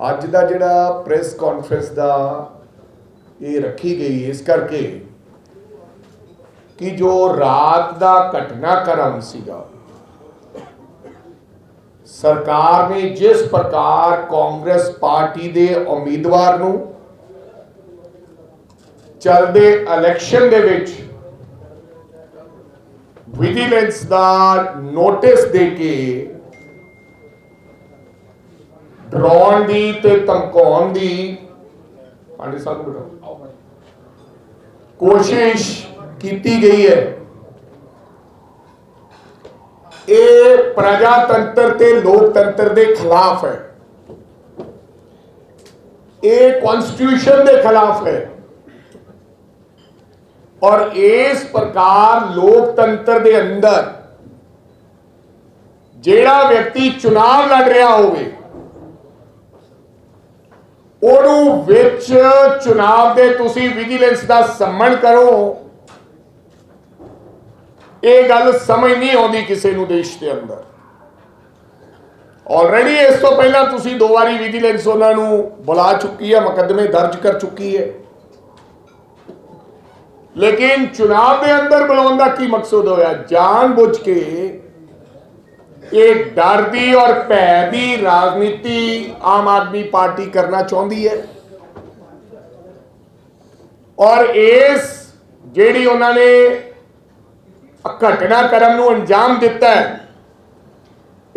ਅੱਜ ਦਾ ਜਿਹੜਾ press conference ਦਾ ਇਹ ਰੱਖੀ ਗਈ ਇਸ ਕਰਕੇ ਕਿ ਜੋ ਰਾਤ ਦਾ ਘਟਨਾਕ੍ਰਮ ਸੀਗਾ, ਸਰਕਾਰ ਨੇ ਜਿਸ ਪ੍ਰਕਾਰ ਕਾਂਗਰਸ ਪਾਰਟੀ ਦੇ ਉਮੀਦਵਾਰ ਨੂੰ ਚੱਲਦੇ ਇਲੈਕਸ਼ਨ ਦੇ ਵਿੱਚ ਵਿਜੀਲੈਂਸ ਦਾ ਨੋਟਿਸ ਦੇ ਕੇ ਡਰਾਉਣ ਦੀ ਤੇ ਧਮਕਾਉਣ ਦੀ। ਪਾਂਡੇ ਸਾਹਿਬ ਨੂੰ ਬਿਠਾਓ। ਕੋਸ਼ਿਸ਼ ਕੀਤੀ ਗਈ ਹੈ। ਇਹ ਪ੍ਰਜਾਤੰਤਰ ਤੇ ਲੋਕਤੰਤਰ ਦੇ ਖਿਲਾਫ ਹੈ। ਇਹ ਕਨਸਟੀਟਿਊਸ਼ਨ ਦੇ ਖਿਲਾਫ ਹੈ। ਔਰ ਇਸ ਪ੍ਰਕਾਰ ਲੋਕਤੰਤਰ ਦੇ ਅੰਦਰ ਜਿਹੜਾ ਵਿਅਕਤੀ ਚੁਣਾਵ ਲੜ ਰਿਹਾ ਹੋਵੇ ਉਹਨੂੰ ਵਿੱਚ ਚੁਣਾਵ ਦੇ ਤੁਸੀਂ ਵਿਜੀਲੈਂਸ ਦਾ ਸੰਮਣ ਕਰੋ। ਇਹ ਗੱਲ ਸਮਝ ਨਹੀਂ ਆਉਂਦੀ ਕਿਸੇ ਨੂੰ ਦੇਸ਼ ਦੇ ਅੰਦਰ। ਆਲਰੇਡੀ ਇਸ ਤੋਂ ਪਹਿਲਾਂ ਤੁਸੀਂ ਦੋ ਵਾਰੀ ਵਿਜੀਲੈਂਸ ਉਹਨਾਂ ਨੂੰ ਬੁਲਾ ਚੁੱਕੀ ਹੈ, ਮੁਕੱਦਮੇ ਦਰਜ ਕਰ ਚੁੱਕੀ ਹੈ। ਲੇਕਿਨ ਚੁਣਾਵ ਦੇ ਅੰਦਰ ਬੁਲਾਉਣ ਦਾ ਕੀ ਮਕਸਦ ਹੋਇਆ? ਜਾਣ ਬੁੱਝ ਕੇ ਇਹ ਡਰ ਦੀ ਔਰ ਭੈ ਦੀ ਰਾਜਨੀਤੀ ਆਮ ਆਦਮੀ ਪਾਰਟੀ ਕਰਨਾ ਚਾਹੁੰਦੀ ਹੈ। ਔਰ ਇਸ ਜਿਹੜੀ ਉਹਨਾਂ ਨੇ ਘਟਨਾ ਘਟਨਾਕ੍ਰਮ ਨੂੰ ਅੰਜਾਮ ਦਿੱਤਾ ਹੈ,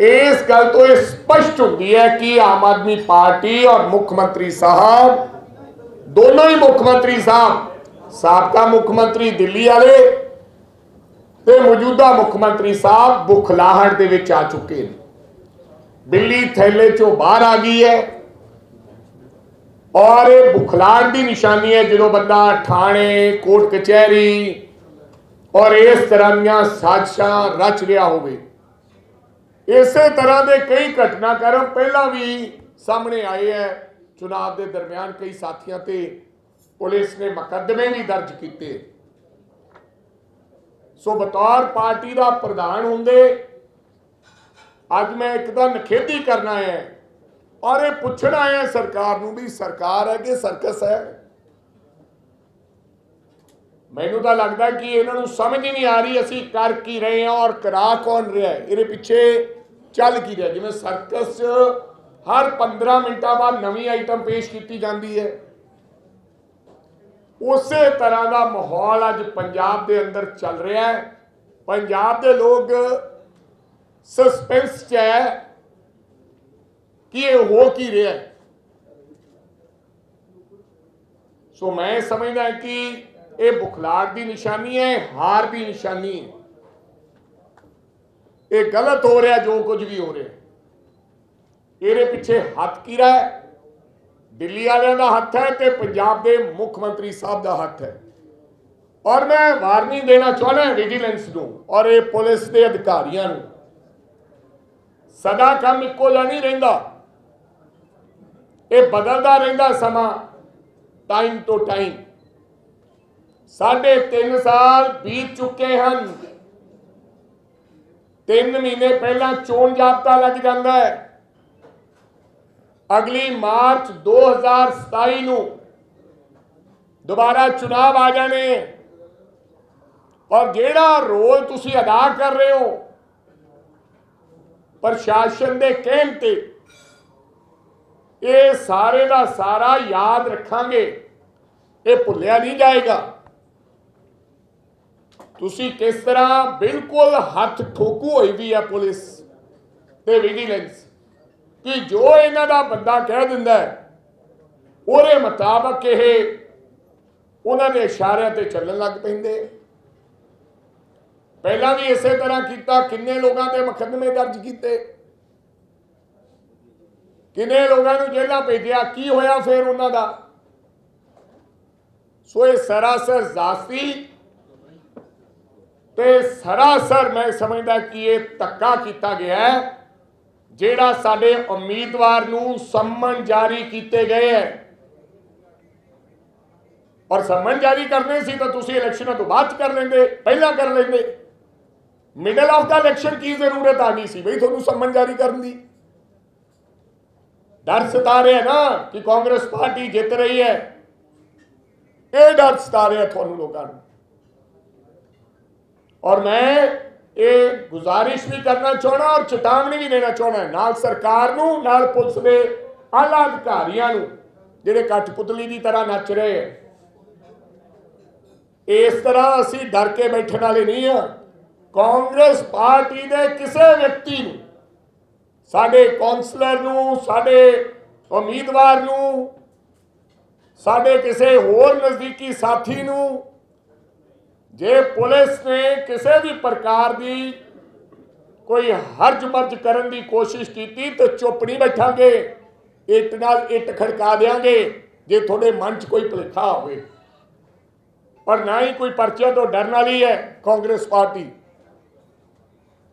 ਇਸ ਗੱਲ ਤੋਂ ਇਹ ਸਪਸ਼ਟ ਹੁੰਦੀ ਹੈ ਕਿ ਆਮ ਆਦਮੀ ਪਾਰਟੀ ਔਰ ਮੁੱਖ ਮੰਤਰੀ ਸਾਹਿਬ, ਦੋਨੋਂ ਹੀ ਮੁੱਖ ਮੰਤਰੀ ਸਾਹਿਬ, ਸਾਬਕਾ ਮੁੱਖ ਮੰਤਰੀ ਦਿੱਲੀ ਵਾਲੇ ਤੇ ਮੌਜੂਦਾ ਮੁੱਖ ਮੰਤਰੀ ਸਾਹਿਬ ਬੁਖਲਾਹਟ ਦੇ ਵਿੱਚ ਆ ਚੁੱਕੇ ਨੇ। ਦਿੱਲੀ ਥੈਲੇ ਚੋਂ ਬਾਹਰ ਆ ਗਈ ਹੈ ਔਰ ਇਹ ਬੁਖਲਾਹਟ ਦੀ ਨਿਸ਼ਾਨੀ ਹੈ ਜਦੋਂ ਬੰਦਾ ਥਾਣੇ, ਕੋਰਟ, ਕਚਹਿਰੀ ਔਰ ਇਸ ਤਰ੍ਹਾਂ ਦੀਆਂ ਸਾਜ਼ਿਸ਼ਾਂ ਰਚ ਰਿਹਾ ਹੋਵੇ। ਇਸੇ ਤਰ੍ਹਾਂ ਦੇ ਕਈ ਘਟਨਾਕ੍ਰਮ ਪਹਿਲਾਂ ਵੀ ਸਾਹਮਣੇ ਆਏ ਹੈ। ਚੁਣਾਵ ਦੇ ਦਰਮਿਆਨ ਕਈ ਸਾਥੀਆਂ ਤੇ ਪੁਲਿਸ ਨੇ ਮੁਕੱਦਮੇ ਵੀ ਦਰਜ ਕੀਤੇ। ਸੋ ਬਤੌਰ ਪਾਰਟੀ ਦਾ ਪ੍ਰਧਾਨ ਹੁੰਦੇ, ਅੱਜ ਮੈਂ ਇੱਕ ਤਾਂ ਨਖੇਦੀ ਕਰਨਾ ਹੈ ਔਰ ਇਹ ਪੁੱਛਣਾ ਹੈ ਸਰਕਾਰ ਨੂੰ ਵੀ ਸਰਕਾਰ ਹੈ ਕਿ ਸਰਕਸ ਹੈ? ਮੈਨੂੰ ਤਾਂ ਲੱਗਦਾ ਕਿ ਇਹਨਾਂ ਨੂੰ ਸਮਝ ਹੀ ਨਹੀਂ ਆ ਰਹੀ ਅਸੀਂ ਕਰ ਕੀ ਰਹੇ ਹਾਂ ਔਰ ਕਰਾ ਕੌਣ ਰਿਹਾ ਹੈ। ਇਹਦੇ ਪਿੱਛੇ ਚੱਲ ਕੀ ਰਿਹਾ ਜਿਵੇਂ ਸਰਕਸ 'ਚ ਹਰ 15 ਮਿੰਟਾਂ ਬਾਅਦ ਨਵੀਂ ਆਈਟਮ ਪੇਸ਼ ਕੀਤੀ ਜਾਂਦੀ ਹੈ। ਉਸੇ ਤਰ੍ਹਾਂ ਦਾ ਮਾਹੌਲ ਅੱਜ ਪੰਜਾਬ ਦੇ ਅੰਦਰ ਚੱਲ ਰਿਹਾ ਹੈ। ਪੰਜਾਬ ਦੇ ਲੋਕ ਸਸਪੈਂਸ 'ਚ ਹੈ ਕਿ ਇਹ ਹੋ ਕੀ ਰਿਹਾ ਹੈ। ਸੋ ਮੈਂ ਸਮਝਦਾ ਕਿ ਇਹ ਬੁਖਲਾਟ ਦੀ ਨਿਸ਼ਾਨੀ ਹੈ, ਹਾਰ ਦੀ ਨਿਸ਼ਾਨੀ ਹੈ। ਇਹ ਗਲਤ ਹੋ ਰਿਹਾ, ਜੋ ਕੁਝ ਵੀ ਹੋ ਰਿਹਾ ਇਹਦੇ ਪਿੱਛੇ ਹੱਥ ਕਿਹੜਾ ਹੈ ਦਿੱਲੀ ਵਾਲਿਆਂ ਦਾ ਹੱਥ ਹੈ ਤੇ ਪੰਜਾਬ ਦੇ ਮੁੱਖ ਮੰਤਰੀ ਸਾਹਿਬ ਦਾ ਹੱਥ ਹੈ। ਔਰ ਮੈਂ ਵਾਰਨਿੰਗ ਦੇਣਾ ਚਾਹੁੰਦਾ ਵਿਜੀਲੈਂਸ ਨੂੰ ਔਰ ਇਹ ਪੁਲਿਸ ਦੇ ਅਧਿਕਾਰੀਆਂ ਨੂੰ। ਸਦਾ ਕੰਮ ਇੱਕੋ ਜਿਹਾ ਨਹੀਂ ਰਹਿੰਦਾ। ਇਹ ਬਦਲਦਾ ਰਹਿੰਦਾ ਸਮਾਂ ਟਾਈਮ ਟੂ ਟਾਈਮ ਸਾਢੇ 3 ਸਾਲ ਬੀਤ ਚੁੱਕੇ ਹਨ। 3 ਮਹੀਨੇ ਪਹਿਲਾਂ ਚੋਣ ਜਾਬਤਾ ਲੱਗ ਜਾਂਦਾ ਹੈ। ਅਗਲੀ ਮਾਰਚ 2027 ਨੂੰ ਦੁਬਾਰਾ ਚੁਣਾਵ ਆ ਜਾਣੇ। ਔਰ ਜਿਹੜਾ ਰੋਲ ਤੁਸੀਂ ਅਦਾ ਕਰ ਰਹੇ ਹੋ, ਪ੍ਰਸ਼ਾਸਨ ਦੇ ਕਹਿਣ ਤੇ, ਇਹ ਸਾਰੇ ਦਾ ਸਾਰਾ ਯਾਦ ਰੱਖਾਂਗੇ। ਇਹ ਭੁੱਲਿਆ ਨਹੀਂ ਜਾਏਗਾ। ਤੁਸੀਂ ਕਿਸ ਤਰ੍ਹਾਂ ਬਿਲਕੁਲ ਹੱਥ ਠੋਕੂ ਹੋਈ ਵੀ ਹੈ ਪੁਲਿਸ ਤੇ ਵਿਜੀਲੈਂਸ। ਕਿ ਜੋ ਇਹਨਾਂ ਦਾ ਬੰਦਾ ਕਹਿ ਦਿੰਦਾ ਹੈ, ਉਹਦੇ ਮੁਤਾਬਕ ਇਹ ਉਹਨਾਂ ਦੇ ਇਸ਼ਾਰਿਆਂ ਤੇ ਚੱਲਣ ਲੱਗ ਪੈਂਦੇ। ਪਹਿਲਾਂ ਵੀ ਇਸੇ ਤਰ੍ਹਾਂ ਕੀਤਾ, ਕਿੰਨੇ ਲੋਕਾਂ ਤੇ ਮੁਕੱਦਮੇ ਦਰਜ ਕੀਤੇ। ਕਿੰਨੇ ਲੋਕਾਂ ਨੂੰ ਜੇਲ੍ਹਾਂ ਭੇਜਿਆ, ਕੀ ਹੋਇਆ ਫਿਰ ਉਹਨਾਂ ਦਾ। ਸੋ ਇਹ ਸਰਾਸਰ ਜ਼ਾਤੀ ਤੇ ਸਰਾਸਰ ਮੈਂ ਸਮਝਦਾ ਕਿ ਇਹ ਧੱਕਾ ਕੀਤਾ ਗਿਆ ਹੈ। ਜਿਹੜਾ ਸਾਡੇ ਉਮੀਦਵਾਰ ਨੂੰ ਸੰਮਨ ਜਾਰੀ ਕੀਤੇ ਗਏ ਹੈ। ਔਰ ਸੰਮਨ ਜਾਰੀ ਕਰਨੇ ਸੀ ਤਾਂ ਤੁਸੀਂ ਇਲੈਕਸ਼ਨਾਂ ਤੋਂ ਬਾਅਦ ਕਰ ਲੈਂਦੇ, ਪਹਿਲਾਂ ਕਰ ਲੈਂਦੇ। ਮਿਡਲ ਆਫ ਦਾ ਇਲੈਕਸ਼ਨ ਕੀ ਜ਼ਰੂਰਤ ਆ ਗਈ ਸੀ ਬਈ ਤੁਹਾਨੂੰ ਸੰਮਨ ਜਾਰੀ ਕਰਨ ਦੀ? ਡਰ ਸਤਾ ਰਿਹਾ ਨਾ ਕਿ ਕਾਂਗਰਸ ਪਾਰਟੀ ਜਿੱਤ ਰਹੀ ਹੈ। ਇਹ ਡਰ ਸਤਾ ਰਿਹਾ ਤੁਹਾਨੂੰ ਲੋਕਾਂ ਨੂੰ। ਔਰ ਮੈਂ ਇਹ ਗੁਜ਼ਾਰਿਸ਼ ਵੀ ਕਰਨਾ ਚਾਹਣਾ ਔਰ ਚੇਤਾਵਨੀ ਵੀ ਦੇਣਾ ਚਾਹਣਾ ਨਾਲ ਸਰਕਾਰ ਨੂੰ, ਨਾਲ ਪੁਲਿਸ ਦੇ ਆਲਾ ਅਧਿਕਾਰੀਆਂ ਨੂੰ, ਜਿਹੜੇ ਕਠਪੁਤਲੀ ਦੀ ਤਰ੍ਹਾਂ ਨੱਚ ਰਹੇ ਹੈ। ਇਸ ਤਰ੍ਹਾਂ ਅਸੀਂ ਡਰ ਕੇ ਬੈਠਣ ਵਾਲੇ ਨਹੀਂ ਆ ਕਾਂਗਰਸ ਪਾਰਟੀ ਦੇ ਕਿਸੇ ਵਿਅਕਤੀ ਨੂੰ, ਸਾਡੇ ਕਾਉਂਸਲਰ ਨੂੰ, ਸਾਡੇ ਉਮੀਦਵਾਰ ਨੂੰ, ਸਾਡੇ ਕਿਸੇ ਹੋਰ ਨਜ਼ਦੀਕੀ ਸਾਥੀ ਨੂੰ ਜੇ ਪੁਲਿਸ ਨੇ ਕਿਸੇ ਵੀ ਪ੍ਰਕਾਰ ਦੀ ਕੋਈ ਹਰਜ ਮਰਜ ਕਰਨ ਦੀ ਕੋਸ਼ਿਸ਼ ਕੀਤੀ ਤਾਂ ਚੁੱਪ ਨਹੀਂ ਬੈਠਾਂਗੇ, ਇੱਟ ਨਾਲ ਇੱਟ ਖੜਕਾ ਦੇਾਂਗੇ ਜੇ ਤੁਹਾਡੇ ਮਨ 'ਚ ਕੋਈ ਭੁਲੇਖਾ ਹੋਵੇ। ਪਰ ਨਾ ਹੀ ਕੋਈ ਪਰਚੇ ਤੋਂ ਡਰਨ ਵਾਲੀ ਹੈ ਕਾਂਗਰਸ ਪਾਰਟੀ।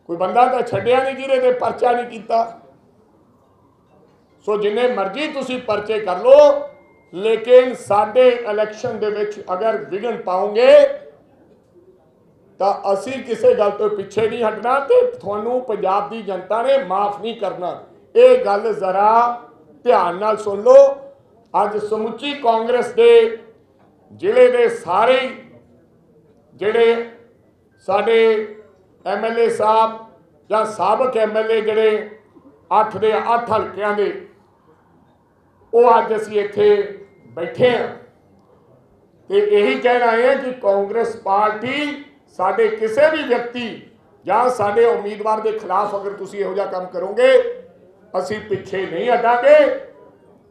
ਕੋਈ ਬੰਦਾ ਤਾਂ ਛੱਡਿਆ ਨਹੀਂ ਜਿਹਦੇ ਤੇ ਪਰਚਾ ਨਹੀਂ ਕੀਤਾ। ਸੋ ਜਿੰਨੇ ਮਰਜ਼ੀ ਤੁਸੀਂ ਪਰਚੇ ਕਰ ਲਓ, ਲੇਕਿਨ ਸਾਡੇ ਇਲੈਕਸ਼ਨ ਦੇ ਵਿੱਚ ਅਗਰ ਵਿਗਨ ਪਾਉਂਗੇ ਤਾਂ ਅਸੀਂ ਕਿਸੇ ਗੱਲ ਤੋਂ ਪਿੱਛੇ ਨਹੀਂ ਹਟਣਾ ਤੇ ਤੁਹਾਨੂੰ ਪੰਜਾਬ ਦੀ ਜਨਤਾ ਨੇ ਮਾਫ ਨਹੀਂ ਕਰਨਾ। ਇਹ ਗੱਲ ਜ਼ਰਾ ਧਿਆਨ ਨਾਲ ਸੁਣ ਲਓ। ਅੱਜ ਸਮੁੱਚੀ ਕਾਂਗਰਸ ਦੇ ਜ਼ਿਲ੍ਹੇ ਦੇ ਸਾਰੇ ਜਿਹੜੇ ਸਾਡੇ ਐਮਐਲਏ ਸਾਹਿਬ ਜਾਂ ਸਾਬਕ ਐਮਐਲਏ ਜਿਹੜੇ 8 ਦੇ 8 ਹਲਕਿਆਂ ਦੇ, ਉਹ ਅੱਜ ਅਸੀਂ ਇੱਥੇ ਬੈਠੇ ਹਾਂ। ਤੇ ਇਹੀ ਕਹਿਣਾ ਆਏ ਕਿ ਕਾਂਗਰਸ ਪਾਰਟੀ ਸਾਡੇ ਕਿਸੇ ਵੀ ਵਿਅਕਤੀ ਜਾਂ ਸਾਡੇ ਉਮੀਦਵਾਰ ਦੇ ਖਿਲਾਫ ਅਗਰ ਤੁਸੀਂ ਇਹੋ ਜਿਹਾ ਕੰਮ ਕਰੋਗੇ, ਅਸੀਂ ਪਿੱਛੇ ਨਹੀਂ ਹਟਾਂਗੇ,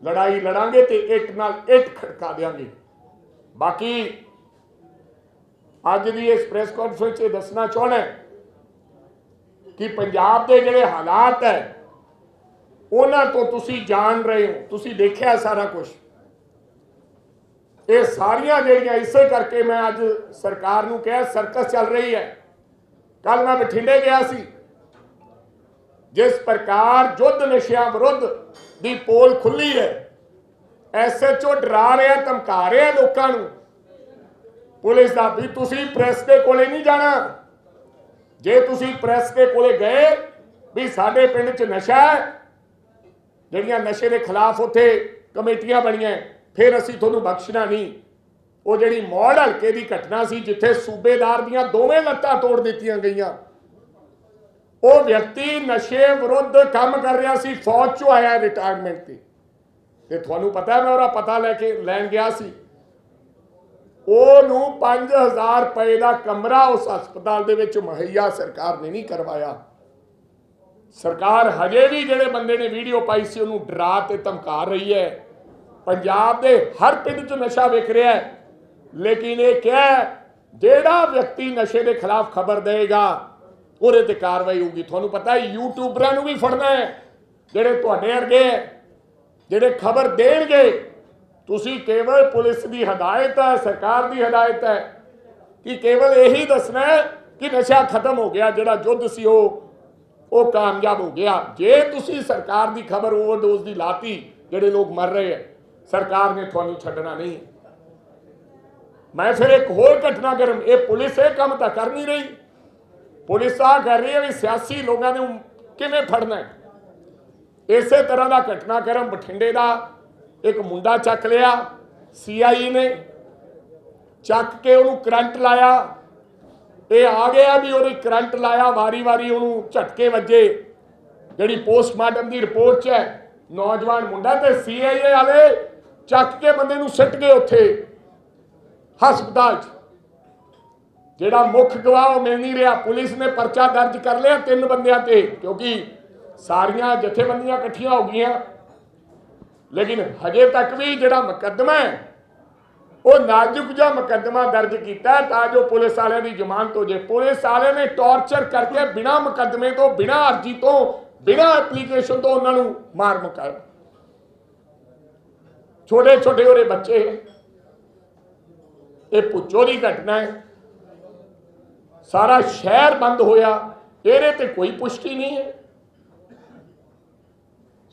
ਲੜਾਈ ਲੜਾਂਗੇ ਤੇ ਇੱਟ ਨਾਲ ਇੱਟ ਖੜਕਾ ਦੇਾਂਗੇ ਬਾਕੀ ਅੱਜ ਦੀ ਇਸ ਪ੍ਰੈਸ ਕਾਨਫਰੰਸ 'ਚ ਦੱਸਣਾ ਚਾਹਣਾ ਕਿ ਪੰਜਾਬ ਦੇ ਜਿਹੜੇ ਹਾਲਾਤ ਹੈ, ਉਹਨਾਂ ਤੋਂ ਤੁਸੀਂ ਜਾਣ ਰਹੇ ਹੋ, ਤੁਸੀਂ ਦੇਖਿਆ ਸਾਰਾ ਕੁਝ ਇਹ ਸਾਰੀਆਂ ਜਿਹੜੀਆਂ ਇਸੇ ਕਰਕੇ ਮੈਂ ਅੱਜ ਸਰਕਾਰ ਨੂੰ ਕਿਹਾ ਸਰਕਸ ਚੱਲ ਰਹੀ ਹੈ। ਕੱਲ ਮੈਂ ਬਠਿੰਡੇ ਗਿਆ ਸੀ। ਜਿਸ ਪ੍ਰਕਾਰ ਜੁੱਧ ਨਸ਼ਿਆਂ ਵਿਰੁੱਧ ਦੀ ਪੋਲ ਖੁੱਲੀ ਹੈ ਐਸਐਚਓ ਡਰਾ ਰਿਹਾ, ਧਮਕਾ ਰਿਹਾ ਲੋਕਾਂ ਨੂੰ। ਪੁਲਿਸ ਦਾ ਵੀ ਤੁਸੀਂ ਪ੍ਰੈਸ ਦੇ ਕੋਲੇ ਨਹੀਂ ਜਾਣਾ। ਜੇ ਤੁਸੀਂ ਪ੍ਰੈਸ ਦੇ ਕੋਲੇ ਗਏ ਵੀ ਸਾਡੇ ਪਿੰਡ 'ਚ ਨਸ਼ਾ ਹੈ, ਜਿਹੜੀਆਂ ਨਸ਼ੇ ਦੇ ਖਿਲਾਫ ਉੱਥੇ ਕਮੇਟੀਆਂ ਬਣੀਆਂ ਫਿਰ ਅਸੀਂ ਤੁਹਾਨੂੰ ਬਖਸ਼ਣਾ ਨਹੀਂ। ਉਹ ਜਿਹੜੀ ਮੌੜ ਹਲਕੇ ਦੀ ਘਟਨਾ ਸੀ, ਜਿੱਥੇ ਸੂਬੇਦਾਰ ਦੀਆਂ ਦੋਵੇਂ ਲੱਤਾਂ ਤੋੜ ਦਿੱਤੀਆਂ ਗਈਆਂ। ਉਹ ਵਿਅਕਤੀ ਨਸ਼ੇ ਵਿਰੁੱਧ ਕੰਮ ਕਰ ਰਿਹਾ ਸੀ, ਫੌਜ ਚੋਂ ਆਇਆ ਰਿਟਾਇਰਮੈਂਟ ਤੇ। ਤੇ ਤੁਹਾਨੂੰ ਪਤਾ ਮੈਂ ਉਹਦਾ ਪਤਾ ਲੈ ਕੇ ਲੈਣ ਗਿਆ ਸੀ। ਉਹਨੂੰ 5000 ਰੁਪਏ ਦਾ ਕਮਰਾ ਉਸ ਹਸਪਤਾਲ ਦੇ ਵਿੱਚ ਮੁਹੱਈਆ ਸਰਕਾਰ ਨੇ ਨਹੀਂ ਕਰਵਾਇਆ। ਸਰਕਾਰ ਹਜੇ ਵੀ ਜਿਹੜੇ ਬੰਦੇ ਨੇ ਵੀਡੀਓ ਪਾਈ ਸੀ, ਉਹਨੂੰ ਡਰਾ ਤੇ ਧਮਕਾ ਰਹੀ ਹੈ। ਪੰਜਾਬ ਦੇ ਹਰ ਪਿੰਡ 'ਚ ਨਸ਼ਾ ਵਿਕ ਰਿਹਾ ਹੈ। ਲੇਕਿਨ ਇਹ ਕਿਹਾ ਜਿਹੜਾ ਵਿਅਕਤੀ ਨਸ਼ੇ ਦੇ ਖਿਲਾਫ ਖਬਰ ਦੇਗਾ ਉਹਦੇ ਤੇ ਕਾਰਵਾਈ ਹੋਊਗੀ। ਤੁਹਾਨੂੰ ਪਤਾ ਹੈ ਯੂਟਿਊਬਰਾਂ ਨੂੰ ਵੀ ਫੜਨਾ ਹੈ, ਜਿਹੜੇ ਤੁਹਾਡੇ ਅਰਗੇ ਹੈ, ਜਿਹੜੇ ਖਬਰ ਦੇਣਗੇ। ਤੁਸੀਂ ਕੇਵਲ ਪੁਲਿਸ ਦੀ ਹਦਾਇਤ ਹੈ, ਸਰਕਾਰ ਦੀ ਹਦਾਇਤ ਹੈ ਕਿ ਕੇਵਲ ਇਹੀ ਦੱਸਣਾ ਹੈ ਕਿ ਨਸ਼ਾ ਖਤਮ ਹੋ ਗਿਆ, ਜਿਹੜਾ ਯੁੱਧ ਸੀ ਉਹ ਉਹ ਕਾਮਯਾਬ ਹੋ ਗਿਆ। ਜੇ ਤੁਸੀਂ ਸਰਕਾਰ ਦੀ ਖਬਰ ਓਵਰਡੋਜ਼ ਦੀ ਲਾਤੀ, ਜਿਹੜੇ ਲੋਕ ਮਰ ਰਹੇ ਹੈ ਸਰਕਾਰ ਨੇ ਤੁਹਾਨੂੰ ਛੱਡਣਾ ਨਹੀਂ। ਮੈਂ ਫਿਰ ਇੱਕ ਹੋਰ ਘਟਨਾਕ੍ਰਮ ਇਹ ਪੁਲਿਸ ਇਹ ਕੰਮ ਤਾਂ ਕਰ ਨਹੀਂ ਰਹੀ। ਪੁਲਿਸ ਆ ਕਰ ਰਹੀ ਹੈ ਵੀ ਸਿਆਸੀ ਲੋਕਾਂ ਨੂੰ ਕਿਵੇਂ ਫੜਨਾ ਹੈ? ਇਸੇ ਤਰ੍ਹਾਂ ਦਾ ਘਟਨਾਕ੍ਰਮ ਬਠਿੰਡੇ ਦਾ ਇੱਕ ਮੁੰਡਾ ਚੱਕ ਲਿਆ ਸੀਆਈ ਨੇ। ਚੱਕ ਕੇ ਉਹਨੂੰ ਕਰੰਟ ਲਾਇਆ। ਇਹ ਆ ਗਿਆ ਵੀ ਉਹਨੇ ਕਰੰਟ ਲਾਇਆ, ਵਾਰੀ-ਵਾਰੀ ਉਹਨੂੰ ਝਟਕੇ ਵੱਜੇ। ਜਿਹੜੀ ਪੋਸਟਮਾਰਟਮ ਦੀ ਰਿਪੋਰਟ 'ਚ ਹੈ, ਨੌਜਵਾਨ ਮੁੰਡਾ ਤੇ ਸੀਆਈਏ ਵਾਲੇ ਚੱਕ ਕੇ ਬੰਦੇ ਨੂੰ ਸਿੱਟ ਗਏ ਉੱਥੇ, ਹਸਪਤਾਲ 'ਚ। ਜਿਹੜਾ ਮੁੱਖ ਗਵਾਹ ਉਹ ਮਿਲ ਨਹੀਂ ਰਿਹਾ, ਪੁਲਿਸ ਨੇ ਪਰਚਾ ਦਰਜ ਕਰ ਲਿਆ ਤਿੰਨ ਬੰਦਿਆਂ ਤੇ, ਕਿਉਂਕਿ ਸਾਰੀਆਂ ਜਥੇਬੰਦੀਆਂ ਇਕੱਠੀਆਂ ਹੋ ਗਈਆਂ। ਲੇਕਿਨ ਹਜੇ ਤੱਕ ਵੀ ਜਿਹੜਾ ਮੁਕੱਦਮਾ ਹੈ, ਉਹ ਨਾਜ਼ੁਕ ਜਿਹਾ ਮੁਕੱਦਮਾ ਦਰਜ ਕੀਤਾ ਤਾਂ ਜੋ ਪੁਲਿਸ ਵਾਲਿਆਂ ਦੀ ਜ਼ਮਾਨਤ ਹੋ ਜੇ ਪੁਲਿਸ ਵਾਲਿਆਂ ਨੇ ਟੌਰਚਰ ਕਰਕੇ ਬਿਨਾਂ ਮੁਕੱਦਮੇ ਤੋਂ, ਬਿਨਾਂ ਅਰਜੀ ਤੋਂ, ਬਿਨਾਂ ਐਪਲੀਕੇਸ਼ਨ ਤੋਂ ਉਹਨਾਂ ਨੂੰ ਮਾਰ ਮੁਕਾਇਆ। ਛੋਟੇ ਛੋਟੇ ਉਹਦੇ ਬੱਚੇ। ਇਹ ਪੁੱਛੋ ਦੀ ਘਟਨਾ ਹੈ। ਸਾਰਾ ਸ਼ਹਿਰ ਬੰਦ ਹੋਇਆ। ਇਹਦੇ ਤੇ ਕੋਈ ਪੁਸ਼ਟੀ ਨਹੀਂ ਹੈ।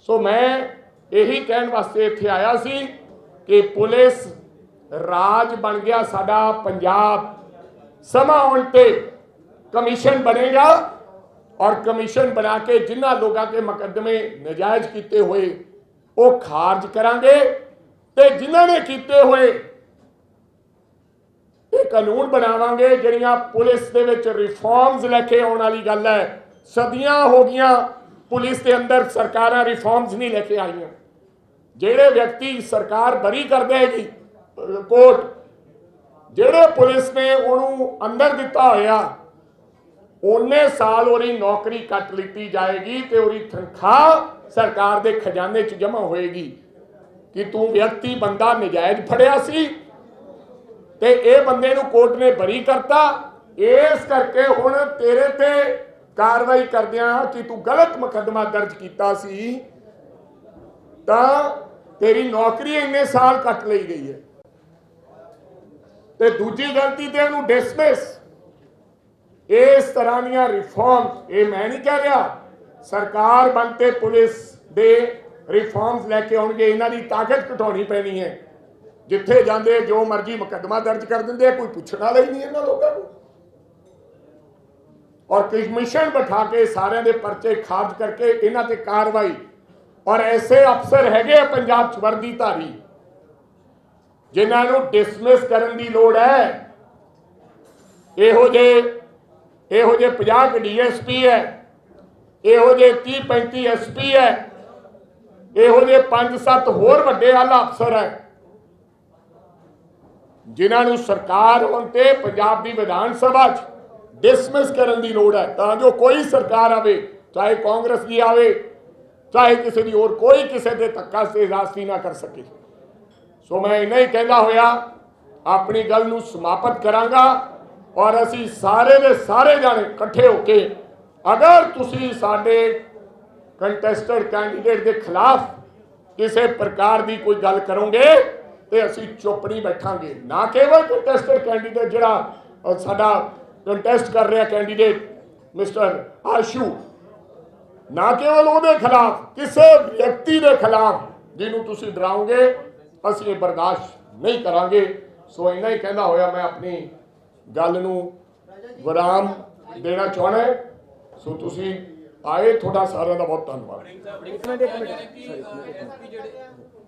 ਸੋ ਮੈਂ ਇਹੀ ਕਹਿਣ ਵਾਸਤੇ ਇੱਥੇ ਆਇਆ ਸੀ ਕਿ ਪੁਲਿਸ ਰਾਜ ਬਣ ਗਿਆ। ਸਾਡਾ ਪੰਜਾਬ ਸਮਾਂ ਆਉਣ ਤੇ ਕਮਿਸ਼ਨ ਬਣੇਗਾ ਔਰ ਕਮਿਸ਼ਨ ਬਣਾ ਕੇ ਜਿਨ੍ਹਾਂ ਲੋਕਾਂ ਦੇ ਮੁਕੱਦਮੇ ਨਜਾਇਜ਼ ਕੀਤੇ ਹੋਏ ਉਹ ਖਾਰਜ ਕਰਾਂਗੇ। ਤੇ ਜਿਨ੍ਹਾਂ ਨੇ ਕੀਤੇ ਹੋਏ ਇਹ ਕਾਨੂੰਨ ਬਣਾਵਾਂਗੇ ਜਿਹੜੀਆਂ ਪੁਲਿਸ ਦੇ ਵਿੱਚ ਰਿਫਾਰਮਸ ਲੈ ਕੇ ਆਉਣ ਵਾਲੀ ਗੱਲ ਹੈ। ਸਦੀਆਂ ਹੋ ਗਈਆਂ ਪੁਲਿਸ ਦੇ ਅੰਦਰ ਸਰਕਾਰਾਂ ਰਿਫਾਰਮਸ ਨਹੀਂ ਲੈ ਕੇ ਆਈਆਂ। ਜਿਹੜੇ ਵਿਅਕਤੀ ਸਰਕਾਰ ਬਰੀ ਕਰ ਦੇਗੀ ਕੋਰਟ, ਜਿਹੜੇ ਪੁਲਿਸ ਨੇ ਉਹਨੂੰ ਅੰਦਰ ਦਿੱਤਾ ਹੋਇਆ, ਉਹਨੇ ਸਾਲ ਉਹਦੀ ਨੌਕਰੀ ਕੱਟ ਲਿੱਤੀ ਜਾਏਗੀ ਤੇ ਉਹਦੀ ਤਨਖਾਹ ਸਰਕਾਰ ਦੇ ਖਜ਼ਾਨੇ 'ਚ ਜਮ੍ਹਾਂ ਹੋਏਗੀ। ਕਿ ਤੂੰ ਵਿਅਕਤੀ ਬੰਦਾ ਨਜਾਇਜ਼ ਫੜਿਆ ਸੀ ਤੇ ਇਹ ਬੰਦੇ ਨੂੰ ਕੋਰਟ ਨੇ ਬਰੀ ਕਰਤਾ। ਇਸ ਕਰਕੇ ਹੁਣ ਤੇਰੇ ਤੇ ਕਾਰਵਾਈ ਕਰਦਿਆਂ ਕਿ ਤੂੰ ਗਲਤ ਮੁਕੱਦਮਾ ਦਰਜ ਕੀਤਾ ਸੀ, ਤਾਂ ਤੇਰੀ ਨੌਕਰੀ ਇੰਨੇ ਸਾਲ ਕੱਟ ਲਈ ਗਈ ਹੈ। ਤੇ ਦੂਜੀ ਗਲਤੀ ਤੇ ਉਹਨੂੰ ਡਿਸਮਿਸ ਇਸ ਤਰ੍ਹਾਂ ਦੀਆਂ ਰਿਫਾਰਮ ਇਹ ਮੈਂ ਨਹੀਂ ਕਹਿ ਰਿਹਾ, ਸਰਕਾਰ ਬਣਤੇ ਪੁਲਿਸ ਦੇ ਰਿਫਾਰਮਸ ਲੈ ਕੇ ਆਉਣਗੇ, ਇਹਨਾਂ ਦੀ ਤਾਕਤ ਘਟਾਉਣੀ ਪੈਣੀ ਹੈ। ਜਿੱਥੇ ਜਾਂਦੇ, ਜੋ ਮਰਜ਼ੀ ਮੁਕੱਦਮਾ ਦਰਜ ਕਰ ਦਿੰਦੇ, ਕੋਈ ਪੁੱਛਣ ਵਾਲਾ ਹੀ ਨਹੀਂ ਇਹਨਾਂ ਲੋਕਾਂ ਨੂੰ। ਔਰ ਕਮਿਸ਼ਨ ਬਿਠਾ ਕੇ ਸਾਰਿਆਂ ਦੇ ਪਰਚੇ ਖਾਰਜ ਕਰਕੇ ਇਹਨਾਂ ਤੇ ਕਾਰਵਾਈ। ਔਰ ਐਸੇ ਅਫਸਰ ਹੈਗੇ ਆ ਪੰਜਾਬ ਚ ਵਰਦੀ ਧਾਰੀ, ਜਿਨ੍ਹਾਂ ਨੂੰ ਡਿਸਮਿਸ ਕਰਨ ਦੀ ਲੋੜ ਹੈ। ਇਹੋ ਜੇ ਇਹੋ ਜੇ 50 ਕੁ ਡੀਐਸਪੀ ਹੈ, ਇਹੋ ਜੇ 30 35 ਐਸਪੀ ਹੈ। ਇਹੋ ਜਿਹੇ ਪੰਜ ਸੱਤ ਹੋਰ ਵੱਡੇ ਆਲਾ ਅਫਸਰ ਹੈ, ਜਿਨ੍ਹਾਂ ਨੂੰ ਸਰਕਾਰ ਹੁਣ ਤੇ ਪੰਜਾਬ ਦੀ ਵਿਧਾਨ ਸਭਾ 'ਚ ਡਿਸਮਿਸ ਕਰਨ ਦੀ ਲੋੜ ਹੈ, ਤਾਂ ਜੋ ਕੋਈ ਸਰਕਾਰ ਆਵੇ, ਚਾਹੇ ਕਾਂਗਰਸ ਦੀ ਆਵੇ, ਚਾਹੇ ਕਿਸੇ ਦੀ ਹੋਰ ਕੋਈ ਕਿਸੇ ਦੇ ਧੱਕਾ ਸੇ ਰਾਸਤੀ ਨਾ ਕਰ ਸਕੇ। ਸੋ ਮੈਂ ਨਹੀਂ ਕਹਿੰਦਾ ਹੋਇਆ, ਆਪਣੀ ਗੱਲ ਨੂੰ ਸਮਾਪਤ ਕਰਾਂਗਾ ਔਰ ਅਸੀਂ ਸਾਰੇ ਦੇ ਸਾਰੇ ਜਾਣੇ ਇਕੱਠੇ ਹੋ ਕੇ ਅਗਰ ਤੁਸੀਂ ਸਾਡੇ ਕੰਟੈਸਟਡ ਕੈਂਡੀਡੇਟ ਦੇ ਖਿਲਾਫ ਕਿਸੇ ਪ੍ਰਕਾਰ ਦੀ ਕੋਈ ਗੱਲ ਕਰੋਗੇ ਤੇ ਅਸੀਂ ਚੁੱਪ ਨਹੀਂ ਬੈਠਾਂਗੇ। ਨਾ ਕੇਵਲ ਕੰਟੈਸਟਡ ਕੈਂਡੀਡੇਟ ਜਿਹੜਾ ਸਾਡਾ ਕੰਟੈਸਟ ਕਰ ਰਿਹਾ ਕੈਂਡੀਡੇਟ ਮਿਸਟਰ ਆਸ਼ੂ, ਨਾ ਕੇਵਲ ਉਹਦੇ ਖਿਲਾਫ, ਕਿਸੇ ਵਿਅਕਤੀ ਦੇ ਖਿਲਾਫ ਜਿਹਨੂੰ ਤੁਸੀਂ ਡਰਾਓਗੇ, ਅਸੀਂ ਇਹ ਬਰਦਾਸ਼ਤ ਨਹੀਂ ਕਰਾਂਗੇ। ਸੋ ਇੰਨਾ ਹੀ ਕਹਿੰਦਾ ਹੋਇਆ ਮੈਂ ਆਪਣੀ ਗੱਲ ਨੂੰ ਵਿਰਾਮ ਦੇਣਾ ਚਾਹਣਾ ਸੋ ਤੁਸੀਂ ਆਏ, ਤੁਹਾਡਾ ਸਾਰਿਆਂ ਦਾ ਬਹੁਤ ਧੰਨਵਾਦ।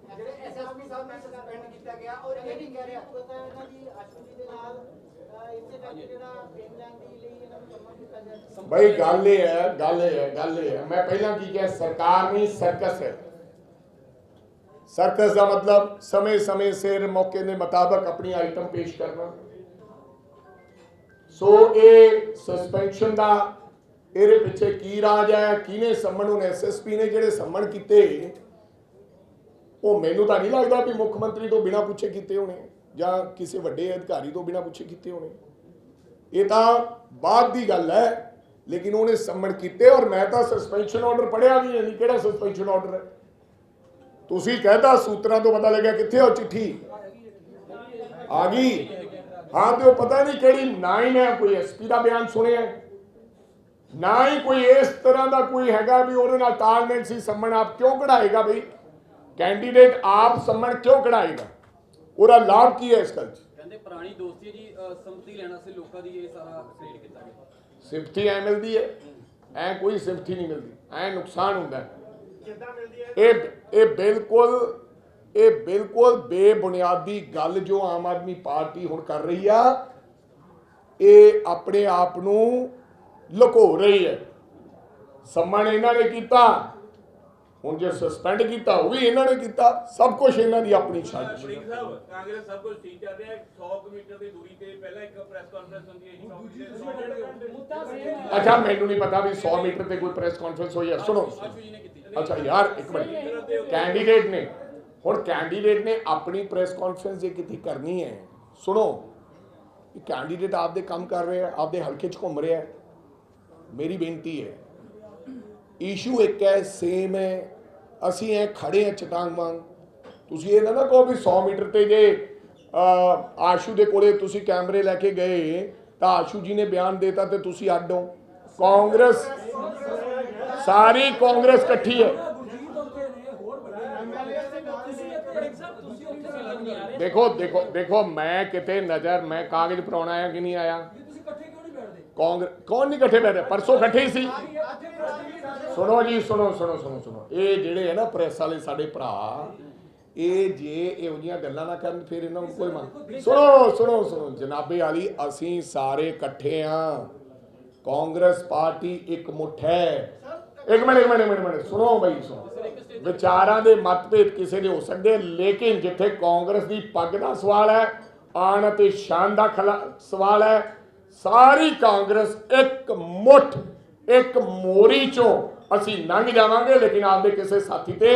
ਜਿਹੜੇ ਐਸਐਸਪੀ ਸਾਹਿਬ ਨਾਲ ਸਸਪੈਂਡ ਕੀਤਾ ਗਿਆ ਔਰ ਇਹ ਵੀ ਕਹਿ ਰਿਹਾ ਕਿ ਇਹਨਾਂ ਦੀ ਅਸ਼ਵਨੀ ਦੇ ਨਾਲ ਇਸੇ ਕਰਕੇ ਜਿਹੜਾ ਫੇਮ ਦੀ ਲਈ ਇਹਨਾਂ ਨੂੰ ਕੰਮਾਂ ਕੀਤਾ ਜਾਏ ਬਈ ਗੱਲ ਇਹ ਹੈ, ਗੱਲ ਇਹ ਹੈ, ਗੱਲ ਇਹ ਹੈ। ਮੈਂ ਪਹਿਲਾਂ ਕੀ ਕਿਹਾ, ਸਰਕਾਰ ਨਹੀਂ ਸਰਕਸ ਹੈ। ਸਰਕਸ ਦਾ ਮਤਲਬ ਸਮੇਂ ਸਮੇਂ ਸਿਰ ਮੌਕੇ ਦੇ ਮੁਤਾਬਕ ਆਪਣੀ ਆਈਟਮ ਪੇਸ਼ ਕਰਨਾ। ਸੋ ਇਹ ਸਸਪੈਂਸ਼ਨ ਦਾ ਇਹਦੇ ਪਿੱਛੇ ਕੀ ਰਾਜ ਹੈ, ਕਿਹਨੇ ਸੰਮਣ ਨੂੰ ਐਸਐਸਪੀ ਨੇ ਜਿਹੜੇ ਸੰਮਣ ਕੀਤੇ, ਉਹ ਮੈਨੂੰ ਤਾਂ ਨਹੀਂ ਲੱਗਦਾ ਵੀ ਮੁੱਖ ਮੰਤਰੀ ਤੋਂ ਬਿਨਾਂ ਪੁੱਛੇ ਕੀਤੇ ਹੋਣੇ, ਜਾਂ ਕਿਸੇ ਵੱਡੇ ਅਧਿਕਾਰੀ ਤੋਂ ਬਿਨਾਂ ਪੁੱਛੇ ਕੀਤੇ ਹੋਣੇ। ਇਹ ਤਾਂ ਬਾਅਦ ਦੀ ਗੱਲ ਹੈ, ਲੇਕਿਨ ਉਹਨੇ ਸੰਮਣ ਕੀਤੇ ਔਰ ਮੈਂ ਤਾਂ ਸਸਪੈਂਸ਼ਨ ਆਰਡਰ ਪੜਿਆ ਵੀ ਨਹੀਂ ਕਿਹੜਾ ਸਸਪੈਂਸ਼ਨ ਆਰਡਰ ਹੈ। ਤੁਸੀਂ ਕਹਿਤਾ ਸੂਤਰਾਂ ਤੋਂ ਪਤਾ ਲੱਗਿਆ ਕਿੱਥੇ ਉਹ ਚਿੱਠੀ? ਆ ਗਈ। ਹਾਂ, ਤੇ ਉਹ ਪਤਾ ਨਹੀਂ ਕਿਹੜੀ ਨਾ ਹੈ ਮੈਂ ਕੋਈ ਐਸਪੀ ਦਾ ਬਿਆਨ ਸੁਣਿਆ ਨਾ ਹੀ ਕੋਈ ਇਸ ਤਰ੍ਹਾਂ ਦਾ ਕੋਈ ਹੈਗਾ ਵੀ ਉਹਦੇ ਨਾਲ ਤਾਲਮੇਲ ਸੀ ਸੰਮਣ ਆਪ ਕਿਉਂ ਕਢਾਏਗਾ ਬਈ? ਕੈਂਡੀਡੇਟ ਆਪ ਸੰਮਣ ਕਿਉਂ ਕਢਾਏਗਾ? ਉਹਦਾ ਲਾਭ ਕੀ ਹੈ ਇਸ ਗੱਲ 'ਚ? ਕਹਿੰਦੇ ਪੁਰਾਣੀ ਦੋਸਤੀ ਹੈ ਜੀ ਸੰਮਤੀ ਲੈਣ ਵਾਸਤੇ ਲੋਕਾਂ ਦੀ ਇਹ ਸਾਰਾ ਕ੍ਰੀਏਟ ਕੀਤਾ ਗਿਆ। ਸਿਫਤੀ ਐ ਮਿਲਦੀ ਹੈ ਐ ਕੋਈ ਸਿਫਤੀ ਨਹੀਂ ਮਿਲਦੀ ਐ ਨੁਕਸਾਨ ਹੁੰਦਾ ਹੈ? ਇਹ ਇਹ ਬਿਲਕੁਲ ਇਹ ਬਿਲਕੁਲ ਬੇਬੁਨਿਆਦੀ ਗੱਲ ਜੋ ਆਮ ਆਦਮੀ ਪਾਰਟੀ ਹੁਣ ਕਰ ਰਹੀ ਆ ਇਹ ਆਪਣੇ ਆਪ ਨੂੰ ਲੁਕੋ ਰਹੀ ਹੈ। ਸੰਮਣ ਇਹਨਾਂ ਨੇ ਕੀਤਾ। ਹੁਣ ਜੇ ਸਸਪੈਂਡ ਕੀਤਾ ਉਹ ਵੀ ਇਹਨਾਂ ਨੇ ਕੀਤਾ। ਸਭ ਕੁਝ ਇਹਨਾਂ ਦੀ ਆਪਣੀ ਸਾਜ਼ਿਸ਼ ਹੈ ਕਾਂਗਰਸ ਸਭ ਕੁਝ ਠੀਕ ਚੱਲ ਰਿਹਾ। ਹੈ 100 ਮੀਟਰ ਦੀ ਦੂਰੀ ਤੇ ਪਹਿਲਾਂ ਇੱਕ ਪ੍ਰੈਸ ਕਾਨਫਰੰਸ ਹੁੰਦੀ ਹੈ ਜੀ 100 ਮੀਟਰ ਅੱਛਾ ਮੈਨੂੰ ਨਹੀਂ ਪਤਾ ਵੀ 100 ਮੀਟਰ ਤੇ ਕੋਈ ਪ੍ਰੈਸ ਕਾਨਫਰੰਸ ਹੋਈ ਹੈ। ਸੁਣੋ। ਅੱਛਾ ਯਾਰ ਇੱਕ ਮਿੰਟ। ਕੈਂਡੀਡੇਟ ਨੇ ਹੁਣ ਕੈਂਡੀਡੇਟ ਨੇ ਆਪਣੀ ਪ੍ਰੈਸ ਕਾਨਫਰੰਸ ਜੇ ਕਿਤੇ ਕਰਨੀ ਹੈ ਸੁਣੋ। ਇਹ ਕੈਂਡੀਡੇਟ ਆਪਦੇ ਕੰਮ ਕਰ ਰਿਹਾ ਹੈ ਆਪਦੇ ਹਲਕੇ 'ਚ ਘੁੰਮ ਰਿਹਾ ਹੈ। ਮੇਰੀ ਬੇਨਤੀ ਹੈ। ਇਸ਼ੂ ਇੱਕ ਹੈ ਸੇਮ ਹੈ। ਅਸੀਂ ਐ ਖੜੇ ਆ ਚਟਾਂਗ ਵਾਂਗ। ਤੁਸੀਂ ਇਹ ਨਾ ਕਹੋ ਵੀ 100 ਮੀਟਰ ਤੇ ਜੇ ਆਸ਼ੂ ਦੇ ਕੋਲੇ ਤੁਸੀਂ ਕੈਮਰੇ ਲੈ ਕੇ ਗਏ, ਤਾਂ ਆਸ਼ੂ ਜੀ ਨੇ ਬਿਆਨ ਦੇਤਾ ਤੇ ਤੁਸੀਂ ਅੱਡ ਹੋ। ਕਾਂਗਰਸ, ਸਾਰੀ ਕਾਂਗਰਸ ਇਕੱਠੀ ਹੈ। ਦੇਖੋ ਦੇਖੋ ਦੇਖੋ, ਮੈਂ ਕਿਤੇ ਨਜ਼ਰ, ਮੈਂ ਕਾਗਜ਼ ਪਰਾਉਣਾ ਆਇਆ ਕਿ ਨਹੀਂ ਆਇਆ? ਕਾਂਗਰਸ ਕੌਣ ਨਹੀਂ ਇਕੱਠੇ ਬੈਠੇ? ਪਰਸੋਂ ਇਕੱਠੇ ਹੀ ਸੀ। ਸੁਣੋ ਜੀ ਸੁਣੋ ਸੁਣੋ ਸੁਣੋ ਸੁਣੋ। ਇਹ ਜਿਹੜੇ ਹੈ ਨਾ ਪ੍ਰੈਸ ਵਾਲੇ ਸਾਡੇ ਭਰਾ ਇਹ ਜੇ ਇਹੋ ਜਿਹੀਆਂ ਗੱਲਾਂ ਨਾ ਕਰਨ ਫਿਰ ਇਹਨਾਂ ਨੂੰ ਕੋਈ ਮੰਨ ਸੁਣੋ ਸੁਣੋ ਸੁਣੋ। ਜਨਾਬੇ ਵਾਲੀ ਅਸੀਂ ਸਾਰੇ ਇਕੱਠੇ ਆ। ਕਾਂਗਰਸ ਪਾਰਟੀ ਇੱਕ ਮੁੱਠ ਹੈ। ਇੱਕ ਮਿੰਟ ਇੱਕ ਮਿੰਟ ਇੱਕ ਮਿੰਟ, ਸੁਣੋ ਬਈ ਸੁਣੋ। ਵਿਚਾਰਾਂ ਦੇ ਮਤਭੇਦ ਕਿਸੇ ਦੇ ਹੋ ਸਕਦੇ ਲੇਕਿਨ ਜਿੱਥੇ ਕਾਂਗਰਸ ਦੀ ਪੱਗ ਦਾ ਸਵਾਲ ਹੈ ਆਣ ਅਤੇ ਸ਼ਾਨ ਦਾ ਖਲਾ- ਸਵਾਲ ਹੈ ਸਾਰੀ ਕਾਂਗਰਸ ਇੱਕ ਮੁੱਠ ਇੱਕ ਮੋਰੀ ਚੋਂ ਅਸੀਂ ਲੰਘ ਜਾਵਾਂਗੇ ਲੇਕਿਨ ਆਪਦੇ ਕਿਸੇ ਸਾਥੀ ਤੇ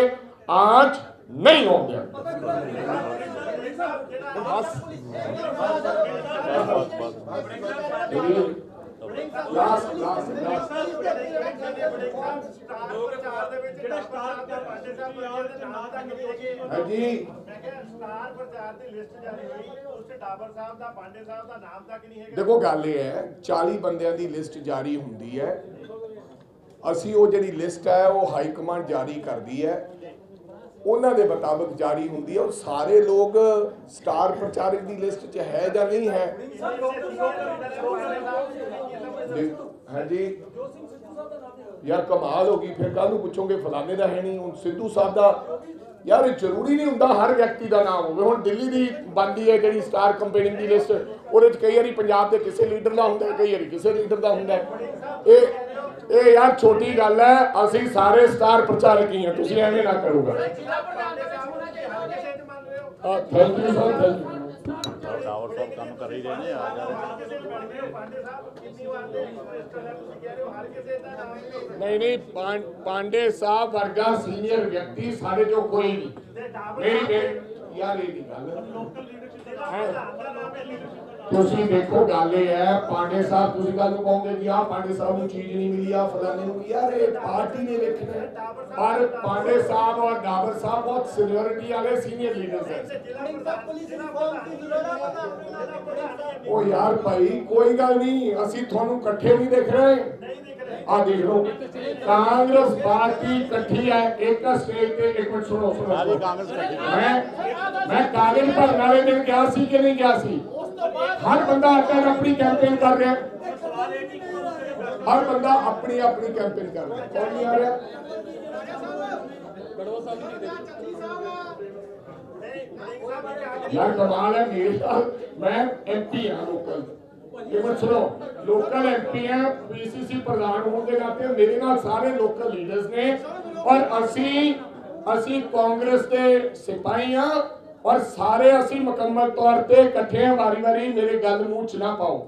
ਆਂਚ ਨਹੀਂ ਹੋਣ ਦਿਆਂਗੇ ਲਾਸਟ ਲਾਸਟ ਹਾਂਜੀ। ਦੇਖੋ, ਗੱਲ ਇਹ ਹੈ 40 ਬੰਦਿਆਂ ਦੀ ਲਿਸਟ ਜਾਰੀ ਹੁੰਦੀ ਹੈ। ਅਸੀਂ ਉਹ ਜਿਹੜੀ ਲਿਸਟ ਹੈ, ਉਹ ਹਾਈ ਕਮਾਂਡ ਜਾਰੀ ਕਰਦੀ ਹੈ। ਉਹਨਾਂ ਦੇ ਮੁਤਾਬਕ ਜਾਰੀ ਹੁੰਦੀ ਹੈ। ਉਹ ਸਾਰੇ ਲੋਕ ਸਟਾਰ ਪ੍ਰਚਾਰਕ ਦੀ ਲਿਸਟ 'ਚ ਹੈ ਜਾਂ ਨਹੀਂ ਹੈ? ਹਾਂਜੀ। ਯਾਰ ਕਮਾਲ ਹੋ ਗਈ ਫਿਰ ਕੱਲ ਨੂੰ ਪੁੱਛੋਗੇ ਫਲਾਣੇ ਦਾ ਹੈ ਨਹੀਂ ਹੁਣ ਸਿੱਧੂ ਸਾਹਿਬ ਦਾ। ਯਾਰ ਇਹ ਜ਼ਰੂਰੀ ਨਹੀਂ ਹੁੰਦਾ ਹਰ ਵਿਅਕਤੀ ਦਾ ਨਾਮ ਹੋਵੇ। ਹੁਣ ਦਿੱਲੀ ਦੀ ਬੰਦੀ ਹੈ ਜਿਹੜੀ ਸਟਾਰ ਕੰਪੇਨਿੰਗ ਦੀ ਲਿਸਟ ਉਹਦੇ ਵਿੱਚ ਕਈ ਵਾਰੀ ਪੰਜਾਬ ਦੇ ਕਿਸੇ ਲੀਡਰ ਦਾ ਹੁੰਦਾ ਹੈ, ਕਈ ਵਾਰੀ ਕਿਸੇ ਲੀਡਰ ਦਾ ਹੁੰਦਾ। ਇਹ ਇਹ ਯਾਰ ਛੋਟੀ ਗੱਲ ਹੈ ਅਸੀਂ ਸਾਰੇ ਸਟਾਰ ਪ੍ਰਚਾਰਕ ਹੀ ਹਾਂ ਤੁਸੀਂ ਐਵੇਂ ਨਾ ਕਰੋਗਾ। Thank you sir thank you tower ਸਾਹਿਬ ਕੰਮ ਕਰ ਹੀ ਰਹੇ ਨੇ ਆ ਜਾ ਰਹੇ ਕਿਸੇ ਨੂੰ ਬਣ ਗਏ ਪਾਂਡੇ ਸਾਹਿਬ ਕਿੰਨੀ ਵਾਰ ਦੇ ਮਿਨਿਸਟਰ ਹੈ ਤੁਸੀਂ ਕਹਿ ਰਹੇ ਹੋ ਹਰ ਕਿਸੇ ਗੱਲ ਤੁਸੀਂ ਦੇਖੋ ਗੱਲ ਇਹ ਹੈ ਪਾਂਡੇ ਸਾਹਿਬ ਤੁਸੀਂ ਕੱਲ ਨੂੰ ਕਹੋਗੇ ਕਿ ਆਹ ਪਾਂਡੇ ਸਾਹਿਬ ਨੂੰ ਚੀਜ਼ ਨਹੀਂ ਮਿਲੀ ਆ ਫਲਾਣੇ ਨੂੰ ਯਾਰ ਇਹ ਪਾਰਟੀ ਨੇ ਵੇਖਣਾ। ਪਰ ਪਾਂਡੇ ਸਾਹਿਬ ਔਰ ਡਾਬਰ ਸਾਹਿਬ ਬਹੁਤ ਸੀਨੀਅਰਿਟੀ ਵਾਲੇ ਸੀਨੀਅਰ ਲੀਡਰਸ ਹੈ ਉਹ ਯਾਰ ਭਾਈ ਕੋਈ ਗੱਲ ਨਹੀਂ ਅਸੀਂ ਤੁਹਾਨੂੰ ਇਕੱਠੇ ਨਹੀਂ ਦੇਖ ਰਹੇ ਆ ਦੇਖ ਲਓ ਕਾਂਗਰਸ ਪਾਰਟੀ ਇਕੱਠੀ ਹੈ ਇੱਕ ਸਟੇਜ ਤੇ ਇੱਕ ਮਿੰਟ ਸੁਣੋ ਸੁਣੋ। ਮੈਂ ਮੈਂ ਕਾਗਜ਼ ਭਰਨ ਵਾਲੇ ਦਿਨ ਗਿਆ ਸੀ ਕਿ ਨਹੀਂ ਗਿਆ ਸੀ ਹਰ ਬੰਦਾ ਆਪਣੀ ਆਪਣੀ ਕੈਂਪੇਨ ਕਰ ਰਿਹਾ। ਹਰ ਬੰਦਾ ਆਪਣੀ ਆਪਣੀ ਕੈਂਪੇਨ ਕਰ ਰਿਹਾ। ਕੌਣ ਨਹੀਂ ਆ ਰਿਹਾ? ਯਾਰ ਕਮਾਲ ਹੈ, ਮੇਰੇ ਨਾਲ ਮੈਂ ਐਮਪੀ ਹਾਂ ਲੋਕਲ ਇਹ ਮਤ ਸੁਣੋ, ਲੋਕਲ ਐਮਪੀ ਹਾਂ ਪੀਸੀਸੀ ਪ੍ਰਧਾਨ ਹੋਣ ਦੇ ਨਾਤੇ ਮੇਰੇ ਨਾਲ ਸਾਰੇ ਲੋਕਲ ਲੀਡਰਸ ਨੇ। ਔਰ ਅਸੀਂ ਅਸੀਂ ਕਾਂਗਰਸ ਦੇ ਸਿਪਾਹੀ ਹਾਂ। ਔਰ ਸਾਰੇ ਅਸੀਂ ਮੁਕੰਮਲ ਤੌਰ ਤੇ ਇਕੱਠੇ ਵਾਰੀ ਵਾਰੀ ਮੇਰੇ ਗੱਲ ਮੂੰਹ ਚ ਨਾ ਪਾਓ।